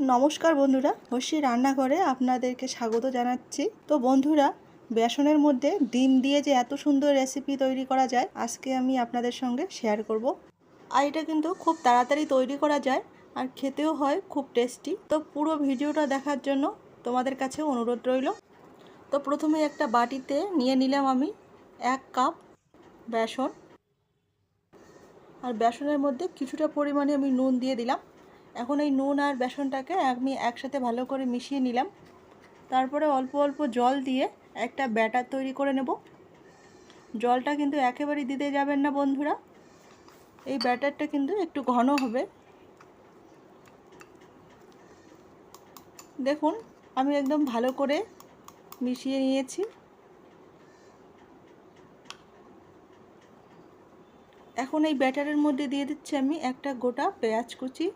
নমস্কার বন্ধুরা হসি রান্নাঘরে আপনাদেরকে স্বাগত জানাচ্ছি। তো বন্ধুরা, বেসনের মধ্যে ডিম দিয়ে যে এত সুন্দর রেসিপি তৈরি করা যায়, আজকে আমি আপনাদের সঙ্গে শেয়ার করব। আর এটা কিন্তু খুব তাড়াতাড়ি তৈরি করা যায় আর খেতেও হয়, খুব টেস্টি তো পুরো ভিডিওটা দেখার জন্য তোমাদের কাছে অনুরোধ রইল। তো প্রথমে একটা বাটিতে নিয়ে নিলাম আমি এক কাপ বেসন। আর বেসনের মধ্যে কিছুটা পরিমাণে আমি নুন দিয়ে দিলাম। এখন এই নুন আর বেসনটাকে আমি একসাথে ভালো করে মিশিয়ে নিলাম। তারপরে অল্প অল্প জল দিয়ে একটা ব্যাটার তৈরি করে নেব। জলটা কিন্তু একেবারেই দিতে যাবেন না বন্ধুরা। এই ব্যাটারটা কিন্তু একটু ঘন হবে। দেখুন, আমি একদম ভালো করে মিশিয়ে নিয়েছি। এখন এই ব্যাটারের মধ্যে দিয়ে দিচ্ছি আমি একটা গোটা পেঁয়াজ কুচি।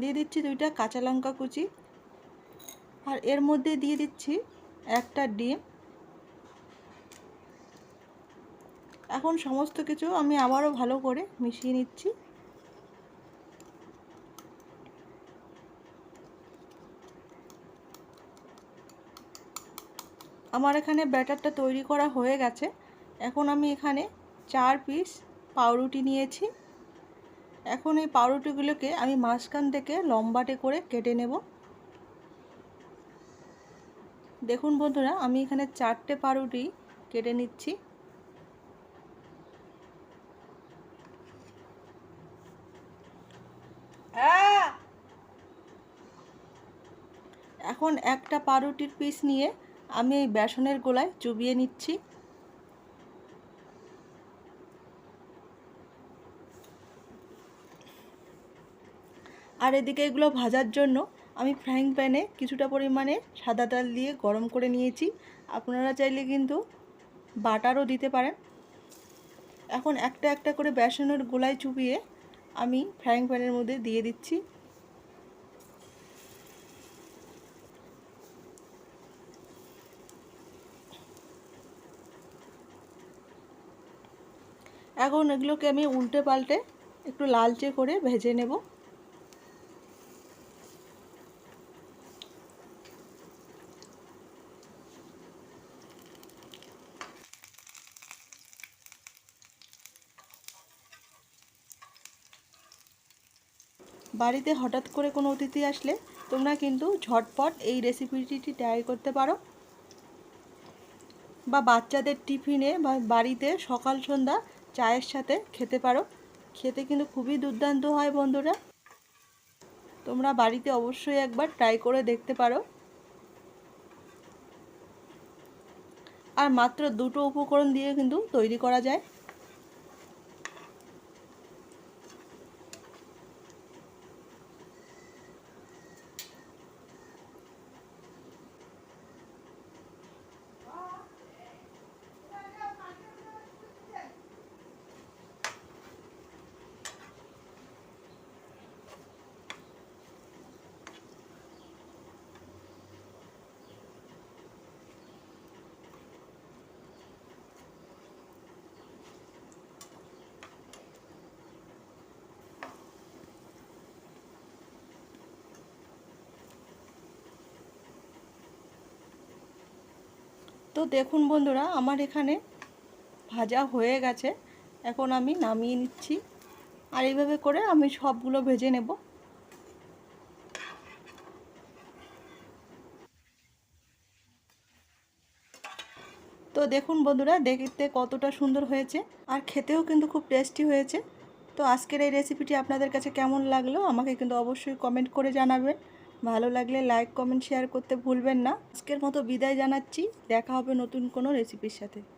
দিয়ে দিচ্ছি দুইটা কাঁচা লঙ্কা কুচি। আর এর মধ্যে দিয়ে দিচ্ছি একটা ডিম। এখন সমস্ত কিছু আমি আবারও ভালো করে মিশিয়ে নিচ্ছি। আমার এখানে ব্যাটারটা তৈরি করা হয়ে গেছে। এখন আমি এখানে চার পিস পাউরুটি নিয়েছি। এখন এই পাউরুটিগুলোকে আমি মাঝখান থেকে লম্বাটে করে কেটে নেব। দেখুন বন্ধুরা আমি এখানে চারটে পাউরুটি কেটে নিচ্ছি। এখন একটা পাউরুটির পিস নিয়ে আমি এই বেসনের গোলায় চুবিয়ে নিচ্ছি। আর এদিকে এগুলো ভাজার জন্য আমি ফ্রাইং প্যানে কিছুটা পরিমাণে সাদা তেল দিয়ে গরম করে নিয়েছি। আপনারা চাইলে কিন্তু বাটারও দিতে পারেন। এখন একটা একটা করে বেসনের গোলায় চুপিয়ে আমি ফ্রাইং প্যানের মধ্যে দিয়ে দিচ্ছি। এখন এগুলোকে আমি উল্টে পাল্টে একটু লালচে করে ভেজে নেব। বাড়িতে হঠাৎ করে কোনো অতিথি আসলে, তোমরা কিন্তু ঝটপট এই রেসিপিটি ট্রাই করতে পারো। বা বাচ্চাদের টিফিনে বা বাড়িতে সকাল সন্ধ্যা চায়ের সাথে খেতে পারো। খেতে কিন্তু খুবই দুর্দান্ত হয় বন্ধুরা। তোমরা বাড়িতে অবশ্যই একবার ট্রাই করে দেখতে পারো। আর মাত্র দুটো উপকরণ দিয়ে কিন্তু তৈরি করা যায়। তো দেখুন বন্ধুরা, আমার এখানে ভাজা হয়ে গেছে। এখন আমি নামিয়ে নিচ্ছি। আর এইভাবে করে আমি সবগুলো ভেজে নেব। তো দেখুন বন্ধুরা, দেখতে কতটা সুন্দর হয়েছে। আর খেতেও কিন্তু খুব টেস্টি হয়েছে। তো আজকের এই রেসিপিটি আপনাদের কাছে কেমন লাগল, আমাকে কিন্তু অবশ্যই কমেন্ট করে জানাবেন। ভালো লাগলে লাইক কমেন্ট শেয়ার করতে ভুলবেন না। আজকের মতো বিদায় জানাচ্ছি। দেখা হবে নতুন কোনো রেসিপির সাথে।